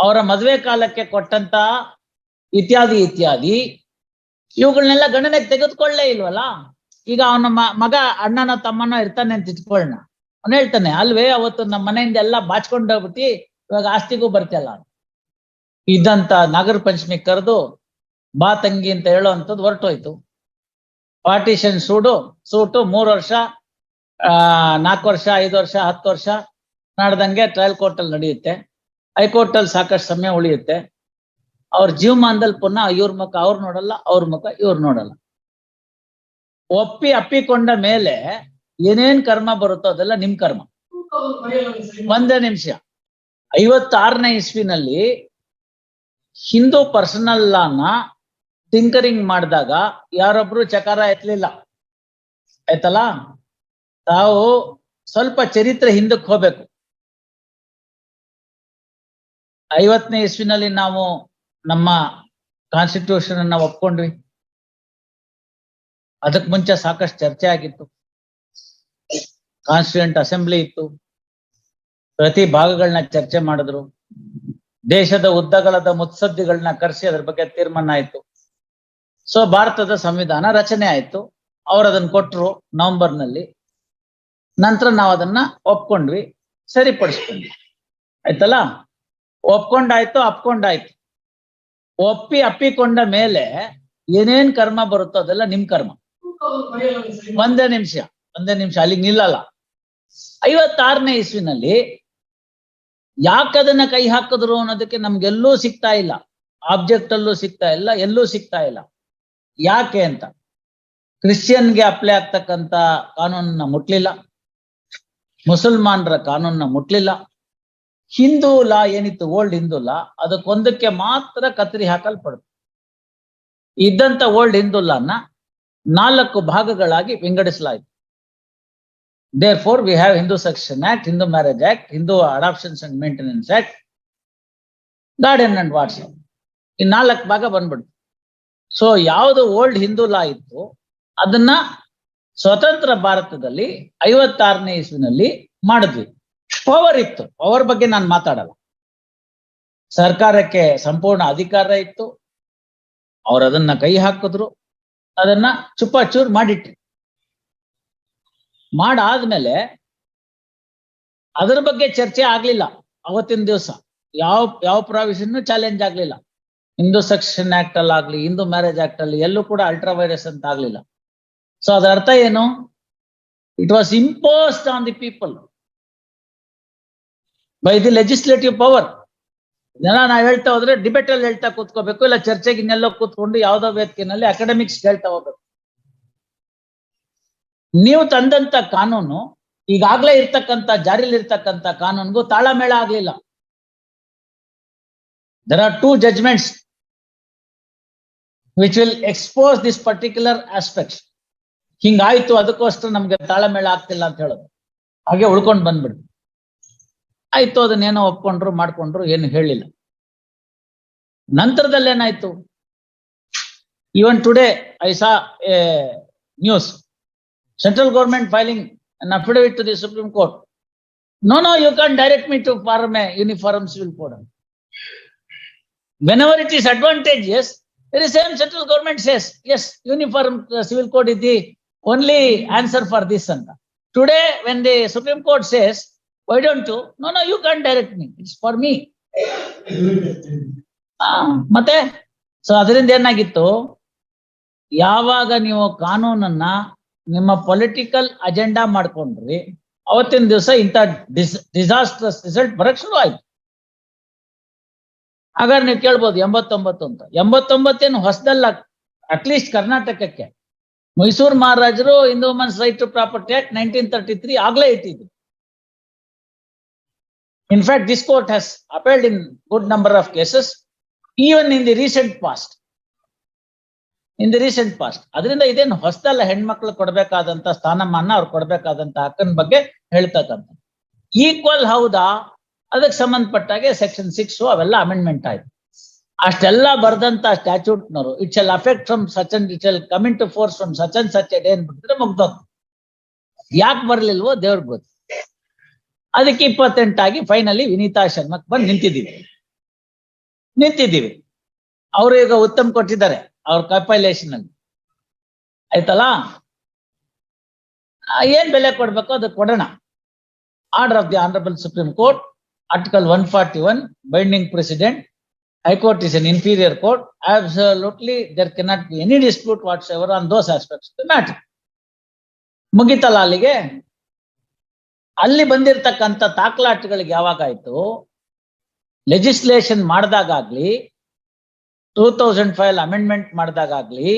ಅವರ ಮದುವೆ ಕಾಲಕ್ಕೆ ಕೊಟ್ಟಂತ ಇತ್ಯಾದಿ ಇತ್ಯಾದಿ, ಇವುಗಳನ್ನೆಲ್ಲ ಗಣನೆಗೆ ತೆಗೆದುಕೊಳ್ಳೇ ಇಲ್ವಲ್ಲ? ಈಗ ಅವನ ಮಗ ಅಣ್ಣನ ತಮ್ಮನ ಇರ್ತಾನೆ ಅಂತ ಇಟ್ಕೊಳ್ಳೋಣ ಅವನು ಹೇಳ್ತಾನೆ, ಅಲ್ವೇ, ಅವತ್ತು ನಮ್ಮ ಮನೆಯಿಂದ ಎಲ್ಲ ಬಾಚ್ಕೊಂಡು ಹೋಗ್ಬಿಟ್ಟು, ಇವಾಗ ಆಸ್ತಿಗೂ ಬರ್ತಿಯಲ್ಲ ಇದ್ದಂತ ನಾಗರ ಪಂಚಮಿ ಕರೆದು, ಬಾ ತಂಗಿ ಅಂತ ಹೇಳೋ ಹೊರಟೋಯ್ತು. ಪಾರ್ಟಿಷನ್ ಸೂಡು, ಸೂಟು, ಮೂರು ವರ್ಷ, ಆ, ನಾಲ್ಕು ವರ್ಷ, ಐದು ವರ್ಷ, ಹತ್ತು ವರ್ಷ, ನಡೆದಂಗೆ ಟ್ರಯಲ್ ಕೋರ್ಟ್ ಅಲ್ಲಿ ನಡೆಯುತ್ತೆ. ಹೈಕೋರ್ಟ್ ಅಲ್ಲಿ ಸಾಕಷ್ಟು ಸಮಯ ಉಳಿಯುತ್ತೆ. ಅವ್ರ ಜೀವಮಾನದಲ್ಲಿ ಪುನಃ ಇವ್ರ ಮುಖ ಅವ್ರು ನೋಡಲ್ಲ, ಅವ್ರ ಮುಖ ಇವ್ರು ನೋಡಲ್ಲ. ಒಪ್ಪಿ ಅಪ್ಪಿಕೊಂಡ ಮೇಲೆ ಏನೇನ್ ಕರ್ಮ ಬರುತ್ತೋ ಅದೆಲ್ಲ ನಿಮ್ ಕರ್ಮ. ಒಂದೇ ನಿಮಿಷ. ಐವತ್ತಾರನೇ ಇಸ್ವಿನಲ್ಲಿ ಹಿಂದೂ ಪರ್ಸನಲ್ ಲಾನ ಟಿಂಕರಿಂಗ್ ಮಾಡಿದಾಗ ಯಾರೊಬ್ರು ಚಕಾರ ಎತ್ತಲಿಲ್ಲ. ಆಯ್ತಲ್ಲ? ತಾವು ಸ್ವಲ್ಪ ಚರಿತ್ರೆ ಹಿಂದಕ್ಕೆ ಹೋಗ್ಬೇಕು. ಐವತ್ತನೇ ಇಸ್ವಿನಲ್ಲಿ ನಾವು ನಮ್ಮ ಕಾನ್ಸ್ಟಿಟ್ಯೂಷನ್ ಅನ್ನ ಒಪ್ಕೊಂಡ್ವಿ. ಅದಕ್ ಮುಂಚೆ ಸಾಕಷ್ಟು ಚರ್ಚೆ ಆಗಿತ್ತು. ಕಾನ್ಸ್ಟಿಟ್ಯೂಂಟ್ ಅಸೆಂಬ್ಲಿ ಇತ್ತು. ಪ್ರತಿ ಭಾಗಗಳನ್ನ ಚರ್ಚೆ ಮಾಡಿದ್ರು. ದೇಶದ ಉದ್ದಗಲದ ಮುತ್ಸದ್ದಿಗಳನ್ನ ಕರೆಸಿ ಅದ್ರ ಬಗ್ಗೆ ತೀರ್ಮಾನ ಆಯ್ತು. ಸೊ ಭಾರತದ ಸಂವಿಧಾನ ರಚನೆ ಆಯ್ತು. ಅವ್ರು ಅದನ್ನ ಕೊಟ್ರು ನವೆಂಬರ್ನಲ್ಲಿ ನಂತರ ನಾವು ಅದನ್ನ ಒಪ್ಕೊಂಡ್ವಿ. ಸರಿಪಡಿಸ್ಕೊಂಡ್ವಿ. ಆಯ್ತಲ್ಲ? ಒಪ್ಕೊಂಡಾಯ್ತು, ಅಪ್ಕೊಂಡಾಯ್ತು. ಒಪ್ಪಿ ಅಪ್ಪಿಕೊಂಡ ಮೇಲೆ ಏನೇನ್ ಕರ್ಮ ಬರುತ್ತೋ ಅದೆಲ್ಲ ನಿಮ್ ಕರ್ಮ. ಒಂದೇ ನಿಮಿಷ ಒಂದೇ ನಿಮಿಷ, ಅಲ್ಲಿಗೆ ನಿಲ್ಲಲ್ಲ. ಐವತ್ತಾರನೇ ಇಸ್ವಿನಲ್ಲಿ ಯಾಕದನ್ನ ಕೈ ಹಾಕಿದ್ರು ಅನ್ನೋದಕ್ಕೆ ನಮ್ಗೆಲ್ಲೂ ಸಿಗ್ತಾ ಇಲ್ಲ. ಆಬ್ಜೆಕ್ಟ್ ಅಲ್ಲೂ ಸಿಗ್ತಾ ಇಲ್ಲ, ಎಲ್ಲೂ ಸಿಗ್ತಾ ಇಲ್ಲ. ಯಾಕೆ ಅಂತ? ಕ್ರಿಶ್ಚಿಯನ್ಗೆ ಅಪ್ಲೈ ಆಗ್ತಕ್ಕಂತ ಕಾನೂನನ್ನ ಮುಟ್ಲಿಲ್ಲ. ಮುಸಲ್ಮಾನರ ಕಾನೂನನ್ನ ಮುಟ್ಲಿಲ್ಲ. ಹಿಂದೂ ಲಾ ಏನಿತ್ತು, ಓಲ್ಡ್ ಹಿಂದೂ ಲಾ, ಅದಕ್ಕೊಂದಕ್ಕೆ ಮಾತ್ರ ಕತ್ತರಿ ಹಾಕಲ್ಪಡುತ್ತೆ. ಇದ್ದಂತ ಓಲ್ಡ್ ಹಿಂದೂ ಲಾನ ನಾಲ್ಕು ಭಾಗಗಳಾಗಿ ವಿಂಗಡಿಸಲಾಯಿತು. There for we have Hindu succession act Hindu marriage act Hindu adoptions and maintenance act guardian and WhatsApp ಈ ನಾಲ್ಕು ಭಾಗ ಬಂದ್ಬಿಡ್ತು. ಸೊ ಯಾವುದು ಓಲ್ಡ್ ಹಿಂದೂ ಲಾ ಇತ್ತು, ಅದನ್ನ ಸ್ವತಂತ್ರ ಭಾರತದಲ್ಲಿ ಐವತ್ತಾರನೇ ಇಸ್ವಿನಲ್ಲಿ ಮಾಡಿದ್ವಿ. ಪವರ್ ಇತ್ತು. ಪವರ್ ಬಗ್ಗೆ ನಾನು ಮಾತಾಡಲ್ಲ. ಸರ್ಕಾರಕ್ಕೆ ಸಂಪೂರ್ಣ ಅಧಿಕಾರ ಇತ್ತು. ಅವರು ಅದನ್ನ ಕೈ ಹಾಕಿದ್ರು. ಅದನ್ನ ಚುಪ್ಪಾಚೂರ್ ಮಾಡಿಟ್ರು. ಮಾಡಾದ್ಮೇಲೆ ಅದರ ಬಗ್ಗೆ ಚರ್ಚೆ ಆಗ್ಲಿಲ್ಲ. ಅವತ್ತಿನ ದಿವಸ. ಯಾವ ಯಾವ ಪ್ರಾವಿಷನ್ ಚಾಲೆಂಜ್ ಆಗ್ಲಿಲ್ಲ. ಹಿಂದೂ ಸೆಕ್ಷನ್ ಆಕ್ಟ್ ಅಲ್ಲಿ ಆಗ್ಲಿ, ಹಿಂದೂ ಮ್ಯಾರೇಜ್ ಆಕ್ಟ್ ಅಲ್ಲಿ ಎಲ್ಲೂ ಕೂಡ ಅಲ್ಟ್ರಾ ವೈರಸ್ ಅಂತ ಆಗ್ಲಿಲ್ಲ. ಸೊ ಅದರ ಅರ್ಥ ಏನು? It was imposed on the people by the legislative power ಇದೆಲ್ಲ ನಾವು ಹೇಳ್ತಾ ಹೋದ್ರೆ ಡಿಬೇಟ್ ಅಲ್ಲಿ ಹೇಳ್ತಾ ಕೂತ್ಕೋಬೇಕು, ಇಲ್ಲ ಚರ್ಚೆಗೆ ಇನ್ನೆಲ್ಲೋ ಕೂತ್ಕೊಂಡು ಯಾವ್ದೋ ವೇದಿಕೆನಲ್ಲಿ ಅಕಾಡೆಮಿಕ್ಸ್ ಹೇಳ್ತಾ ಹೋಗ್ಬೇಕು. ನೀವು ತಂದಂತ ಕಾನೂನು ಈಗಾಗ್ಲೇ ಇರ್ತಕ್ಕಂತ ಜಾರಿಲಿ ಇರ್ತಕ್ಕಂತ ಕಾನೂನ್ಗೂ ತಾಳಮೇಳ ಆಗ್ಲಿಲ್ಲ. There are two judgments which will expose this particular aspect ಹಿಂಗಾಯ್ತು, ಅದಕ್ಕೋಸ್ಕರ ನಮ್ಗೆ ತಾಳಮೇಳ ಆಗ್ತಿಲ್ಲ ಅಂತ ಹೇಳೋದು. ಹಾಗೆ ಉಳ್ಕೊಂಡು ಬಂದ್ಬಿಡ್ತು. ಆಯ್ತು ಅದನ್ನೇನೋ ಒಪ್ಕೊಂಡ್ರು ಮಾಡ್ಕೊಂಡ್ರು ಏನು ಹೇಳಿಲ್ಲ ನಂತರದಲ್ಲಿ ಏನಾಯ್ತು even today I saw a news central government filing an affidavit to the Supreme Court. No, no, you can't direct me to form a uniform civil code. Whenever it is advantageous, the same central government says, yes, uniform uh, civil code is the only answer for this and that. Today, when the Supreme Court says, why don't you? No, no, you can't direct me. It's for me. ಮತ್ತೆ so ಅದರಿಂದ ಏನಾಗಿತ್ತು ಯಾವಾಗ ನೀವು ಕಾನೂನನ್ನ ನಿಮ್ಮ political agenda ಮಾಡ್ಕೊಂಡ್ರಿ ಅವತ್ತಿನ ದಿವಸ ಇಂಥ ಡಿಸ್ ಡಿಸಾಸ್ಟ್ರಸ್ ರಿಸಲ್ಟ್ ಬರಕ್ ಶುರು ಆಯ್ತು ಹಾಗಾದ್ರೆ ನೀವು ಕೇಳ್ಬೋದು ಎಂಬತ್ತೊಂಬತ್ತು ಅಂತ ಎಂಬತ್ತೊಂಬತ್ತೇನು ಹೊಸದಲ್ಲ ಅಟ್ಲೀಸ್ಟ್ ಕರ್ನಾಟಕಕ್ಕೆ ಮೈಸೂರು ಮಹಾರಾಜರು Hindu women's right to property act nineteen thirty three ಆಗ್ಲೇ ಇಟ್ಟಿದ್ರು in fact this court has applied in good number of cases even in the recent past in the recent past ಅದರಿಂದ ಇದೇನು ಹೊಸದಲ್ಲ ಹೆಣ್ಮಕ್ಳು ಕೊಡ್ಬೇಕಾದಂತ ಸ್ಥಾನಮಾನ ಅವ್ರು ಕೊಡ್ಬೇಕಾದಂತ ಹಕ್ಕನ ಬಗ್ಗೆ ಹೇಳ್ತಕ್ಕಂಥ ಈಕ್ವಲ್ ಹೌದಾ? ಅದಕ್ಕೆ ಸಂಬಂಧಪಟ್ಟಾಗೆ ಸೆಕ್ಷನ್ ಸಿಕ್ಸ್ ಅವೆಲ್ಲ ಅಮೆಂಡ್ಮೆಂಟ್ ಆಯ್ತು. ಅಷ್ಟೆಲ್ಲ ಬರ್ದಂತ ಸ್ಟ್ಯಾಚ್ಯೂಟ್ನವರು it will effect from such and it's will coming to force from such and such day ಅನ್ಬಿಟ್ಟಿದ್ರೆ ಮುಗ್ದೋದು ಯಾಕೆ ಬರ್ಲಿಲ್ವೋ ದೇವ್ರಿಗೆ ಗೊತ್ತು. ಅದಕ್ಕೆ ಇಪ್ಪತ್ತೆಂಟಾಗಿ ಫೈನಲಿ ವಿನೀತಾ ಶರ್ಮಕ್ ಬಂದು ನಿಂತಿದ್ದೀವಿ. ನಿಂತಿದ್ದೀವಿ. ಅವರು ಈಗ ಉತ್ತಮ ಕೊಟ್ಟಿದ್ದಾರೆ, ಅವ್ರ ಕಪೈಲೇಷನ್ ಅಲ್ಲಿ. ಆಯ್ತಲ್ಲ? ಏನ್ ಬೆಲೆ ಕೊಡ್ಬೇಕು ಅದು ಕೊಡೋಣ. Order of the honourable supreme court article one forty one binding precedent high court is an inferior court absolutely there cannot be any dispute whatsoever on those aspects matter ಮುಗಿತಲ್ಲ ಅಲ್ಲಿಗೆ? ಅಲ್ಲಿ ಬಂದಿರತಕ್ಕಂತ ತಾಕ್ಲಾಟ್ಗಳಿಗೆ ಯಾವಾಗಾಯ್ತು ಲೆಜಿಸ್ಲೇಷನ್ ಮಾಡಿದಾಗ್ಲಿ ಟೂ ತೌಸಂಡ್ ಫೈವ್ ಅಮೆಂಡ್ಮೆಂಟ್ ಮಾಡಿದಾಗ್ಲಿ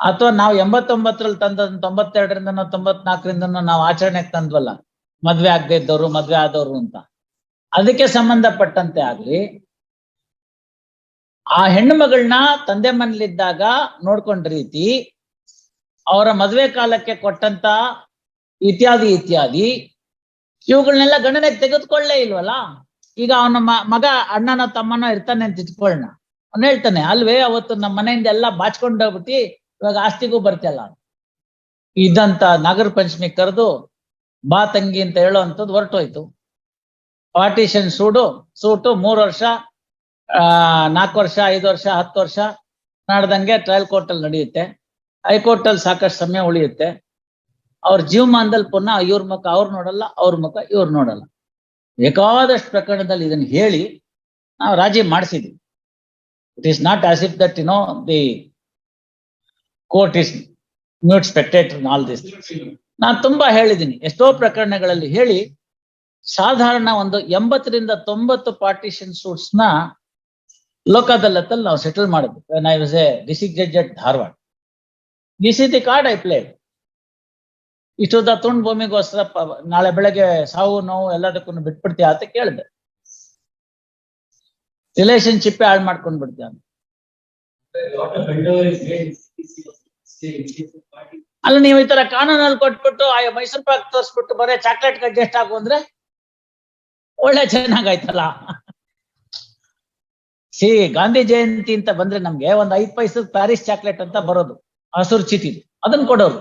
ಅಥವಾ ನಾವು ಎಂಬತ್ತೊಂಬತ್ತರಲ್ಲಿ ತಂದ ತೊಂಬತ್ತೆರಡರಿಂದ ತೊಂಬತ್ನಾಲ್ಕರಿಂದ ನಾವು ಆಚರಣೆಗೆ ತಂದ್ವಲ್ಲ, ಮದ್ವೆ ಆಗದೆ ಇದ್ದವರು ಮದ್ವೆ ಆದವರು ಅಂತ. ಅದಕ್ಕೆ ಸಂಬಂಧಪಟ್ಟಂತೆ ಆಗ್ಲಿ, ಆ ಹೆಣ್ಣು ಮಗಳನ್ನ ತಂದೆ ಮನೇಲಿದ್ದಾಗ ನೋಡ್ಕೊಂಡ ರೀತಿ ಅವರ ಮದುವೆ ಕಾಲಕ್ಕೆ ಕೊಟ್ಟಂತ ಇತ್ಯಾದಿ ಇತ್ಯಾದಿ. ಇವುಗಳನ್ನೆಲ್ಲ ಗಣನೆಗೆ ತೆಗೆದುಕೊಳ್ಳೇ ಇಲ್ವಲ್ಲ? ಈಗ ಅವನ ಮಗ ಅಣ್ಣನ ತಮ್ಮನ ಇರ್ತಾನೆ ಅಂತ ಇಟ್ಕೊಳ್ಳೋಣ ಅವ್ನು ಹೇಳ್ತಾನೆ, ಅಲ್ವೇ, ಅವತ್ತು ನಮ್ಮ ಮನೆಯಿಂದ ಎಲ್ಲ ಬಾಚ್ಕೊಂಡು ಹೋಗ್ಬಿಟ್ಟು ಇವಾಗ ಆಸ್ತಿಗೂ ಬರ್ತಲ್ಲ ಇದ್ದಂತ ನಾಗರ ಪಂಚಮಿ ಕರೆದು, ಬಾ ತಂಗಿ ಅಂತ ಹೇಳೋ ಹೊರಟೋಯ್ತು. ಪಾರ್ಟಿಷನ್ ಸೂಡು, ಸೂಟು ಮೂರು ವರ್ಷ ನಾಲ್ಕು ವರ್ಷ, ಐದು ವರ್ಷ, ಹತ್ತು ವರ್ಷ, ನಾಡ್ದಂಗೆ ಟ್ರಯಲ್ ಕೋರ್ಟ್ ಅಲ್ಲಿ ನಡೆಯುತ್ತೆ. ಹೈಕೋರ್ಟ್ ಅಲ್ಲಿ ಸಾಕಷ್ಟು ಸಮಯ ಉಳಿಯುತ್ತೆ. ಅವ್ರ ಜೀವಮಾನದಲ್ಲಿ ಪುನಃ ಇವ್ರ ಮುಖ ಅವ್ರು ನೋಡಲ್ಲ, ಅವ್ರ ಮುಖ ಇವ್ರು ನೋಡಲ್ಲ. ಬೇಕಾದಷ್ಟು ಪ್ರಕರಣದಲ್ಲಿ ಇದನ್ನ ಹೇಳಿ ನಾವು ರಾಜಿ ಮಾಡಿಸಿದ್ವಿ. It is not as if that you know the court is mute spectator all this ನಾನು ತುಂಬಾ ಹೇಳಿದ್ದೀನಿ ಎಷ್ಟೋ ಪ್ರಕರಣಗಳಲ್ಲಿ ಹೇಳಿ ಸಾಧಾರಣ ಒಂದು ಎಂಬತ್ತರಿಂದ ತೊಂಬತ್ತು ಪಾರ್ಟಿಷನ್ ಸೂಟ್ಸ್ನ ಲೋಕ ಅದಾಲತಲ್ಲಿ ನಾವು ಸೆಟಲ್ ಮಾಡಿದ್ವಿ. I was a district judge at Dharwad this is the card I played ಇಷ್ಟುದ ತುಂಡ್ ಭೂಮಿಗೋಸ್ಕರ ನಾಳೆ ಬೆಳಗ್ಗೆ ಸಾವು, ನೋವು ಎಲ್ಲದಕ್ಕೂ ಬಿಟ್ಬಿಡ್ತೀಯ ಅಂತ ಕೇಳಿದೆ. ರಿಲೇಶನ್ಶಿಪ್ ಹಾಳು ಮಾಡ್ಕೊಂಡ್ ಬಿಡ್ತೀಯ. ಅಲ್ಲ, ನೀವು ಈ ತರ ಕಾನೂನಲ್ಲಿ ಕೊಟ್ಬಿಟ್ಟು, ಆ ಮೈಸೂರು ಪಾಕ್ ತೋರಿಸ್ಬಿಟ್ಟು ಬರೀ ಚಾಕ್ಲೇಟ್ ಅಡ್ಜಸ್ಟ್ ಆಗು ಅಂದ್ರೆ ಒಳ್ಳೆ ಚೆನ್ನಾಗಾಯ್ತಲ್ಲ. ಸಿ ಗಾಂಧಿ ಜಯಂತಿ ಅಂತ ಬಂದ್ರೆ ನಮ್ಗೆ ಒಂದ್ ಐದ್ ಪೈಸದ ಪ್ಯಾರಿಸ್ ಚಾಕ್ಲೇಟ್ ಅಂತ ಬರೋದು. ಹಸುರು ಚೀಟಿ ಅದನ್ನ ಕೊಡೋರು.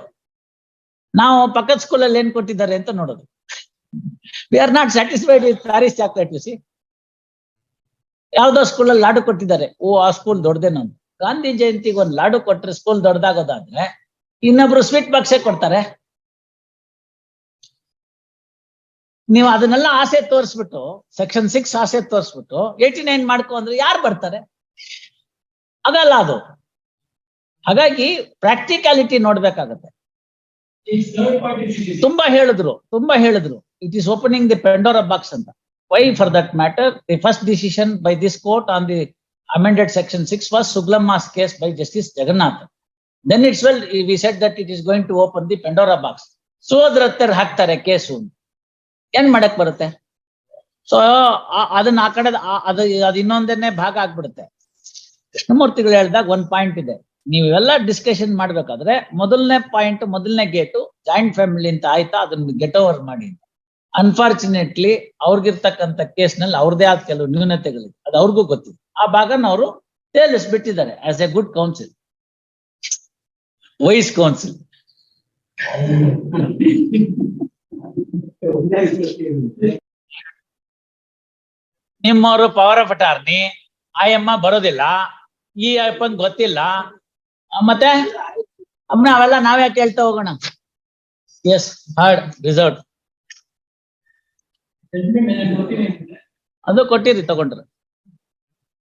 ನಾವು ಪಕ್ಕದ ಸ್ಕೂಲಲ್ಲಿ ಏನ್ ಕೊಟ್ಟಿದ್ದಾರೆ ಅಂತ ನೋಡೋದು. We are not satisfied with Parry's chocolates ಯಾವ್ದೋ ಸ್ಕೂಲಲ್ಲಿ ಲಾಡು ಕೊಟ್ಟಿದ್ದಾರೆ. ಓ, ಆ ಸ್ಕೂಲ್ ದೊಡ್ಡದೇನೋ ಗಾಂಧಿ ಜಯಂತಿಗೆ ಒಂದು ಲಾಡು ಕೊಟ್ರೆ ಸ್ಕೂಲ್ ದೊಡ್ಡದಾಗೋದಾದ್ರೆ ಇನ್ನೊಬ್ರು ಸ್ವೀಟ್ ಬಾಕ್ಸೇ ಕೊಡ್ತಾರೆ. ನೀವು ಅದನ್ನೆಲ್ಲ ಆಸೆ ತೋರಿಸ್ಬಿಟ್ಟು ಸೆಕ್ಷನ್ ಸಿಕ್ಸ್ ಆಸೆ ತೋರಿಸ್ಬಿಟ್ಟು ಏಯ್ಟಿ ನೈನ್ ಮಾಡ್ಕೊ ಅಂದ್ರೆ ಯಾರು ಬರ್ತಾರೆ? ಅದಲ್ಲ ಅದು. ಹಾಗಾಗಿ ಪ್ರಾಕ್ಟಿಕಾಲಿಟಿ ನೋಡ್ಬೇಕಾಗತ್ತೆ. ತುಂಬಾ ಹೇಳಿದ್ರು ತುಂಬಾ ಹೇಳಿದ್ರು. It is opening the Pandora box ಅಂತ. Why for that matter the first decision by this court on the amended section six was Sugalamma's case by justice Jagannath then it's well we said that it is going to open the Pandora box ಸೋದರತ್ತರ್ ಹಾಕ್ತಾರೆ case ಏನ್ ಮಾಡಕ್ ಬರುತ್ತೆ? So ಅದನ್ನ ಆ ಕಡೆ ಅದು ಅದು ಇನ್ನೊಂದನ್ನೇ ಭಾಗ ಆಗ್ಬಿಡುತ್ತೆ. ಕೃಷ್ಣಮೂರ್ತಿಗಳು ಹೇಳ್ದಾಗ ಒಂದ್ ಪಾಯಿಂಟ್ ಇದೆ. ನೀವೆಲ್ಲ ಡಿಸ್ಕಷನ್ ಮಾಡ್ಬೇಕಾದ್ರೆ ಮೊದಲನೇ ಪಾಯಿಂಟ್ ಮೊದಲನೇ ಗೇಟು ಜಾಯಿಂಟ್ ಫ್ಯಾಮಿಲಿ ಅಂತ ಆಯ್ತಾ? ಅದನ್ನ ಗೆಟ್ ಓವರ್ ಮಾಡಿ ಅನ್ಫಾರ್ಚುನೇಟ್ಲಿ ಅವ್ರಿಗಿರ್ತಕ್ಕಂಥ ಕೇಸ್ನಲ್ಲಿ ಅವ್ರದೇ ಆದ ಕೆಲವು ನ್ಯೂನತೆಗಳಿದೆ. ಅದು ಅವ್ರಿಗೂ ಗೊತ್ತಿದೆ. ಆ ಭಾಗನ ಅವರು ತೇಲಿಸ್ಬಿಟ್ಟಿದ್ದಾರೆ as a good counsel wise counsel ನಿಮ್ಮವರು power of attorney ಆಯಮ್ಮ ಬರೋದಿಲ್ಲ. ಈ ಅಪ್ಪನ್ ಗೊತ್ತಿಲ್ಲ. ಮತ್ತೆ? ಅಮ್ಮನ ಅವೆಲ್ಲ ನಾವೇ ಕೇಳ್ತಾ ಹೋಗೋಣ. Yes heard reserve. ಅದು ಕೊಟ್ಟಿರಿ ತಗೊಂಡ್ರು.